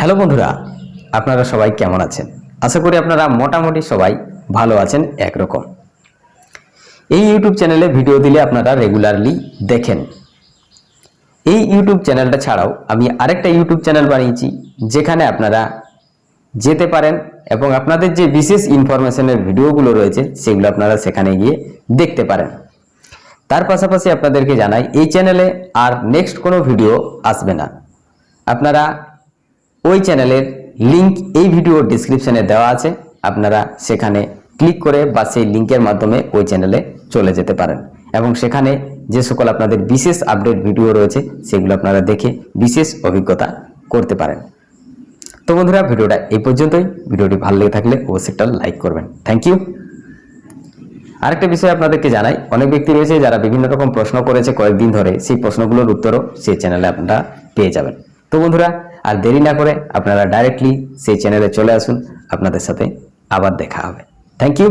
Hello বন্ধুরা, আপনারা সবাই কেমন আছেন? আশা করি আপনারা মোটামুটি সবাই ভালো আছেন একরকম। এই ইউটিউব চ্যানেলে ভিডিও দিলে আপনারা রেগুলারলি দেখেন। এই ইউটিউব চ্যানেলটা ছাড়াও আমি আরেকটা ইউটিউব চ্যানেল বানিয়েছি, যেখানে আপনারা যেতে পারেন এবং আপনাদের যে বিশেষ ইনফরমেশনের ভিডিওগুলো রয়েছে, সেগুলো আপনারা সেখানে গিয়ে দেখতে পারেন। তার পাশাপাশি আপনাদেরকে জানাই, এই চ্যানেলে আর নেক্সট কোনো ভিডিও আসবে না। আপনারা ওই চ্যানেলের লিংক এই ভিডিও ডিসক্রিপশনে দেওয়া আছে। আপনারা সেখানে ক্লিক করে বা সেই লিংকের মাধ্যমে ওই চ্যানেলে চলে যেতে পারেন। এবং সেখানে যে সকল আপনাদের বিশেষ আপডেট ভিডিও রয়েছে, সেগুলো আপনারা দেখে বিশেষ অভিজ্ঞতা করতে পারেন। তো বন্ধুরা, ভিডিওটা এই পর্যন্তই। ভিডিওটি ভালো লেগে থাকলে অবশ্যই একটা লাইক করবেন। থ্যাংক ইউ আরেকটা বিষয় আপনাদেরকে জানাই। অনেক ব্যক্তি রয়েছে যারা বিভিন্ন রকম প্রশ্ন করেছে। কয়েকদিন ধরে সেই প্রশ্নগুলোর উত্তরও সেই চ্যানেলে আপনারা পেয়ে যাবেন। তো বন্ধুরা আর দেরি না করে আপনারা ডাইরেক্টলি সেই চ্যানেলে চলে আসুন। আপনাদের সাথে আবার দেখা হবে। Thank you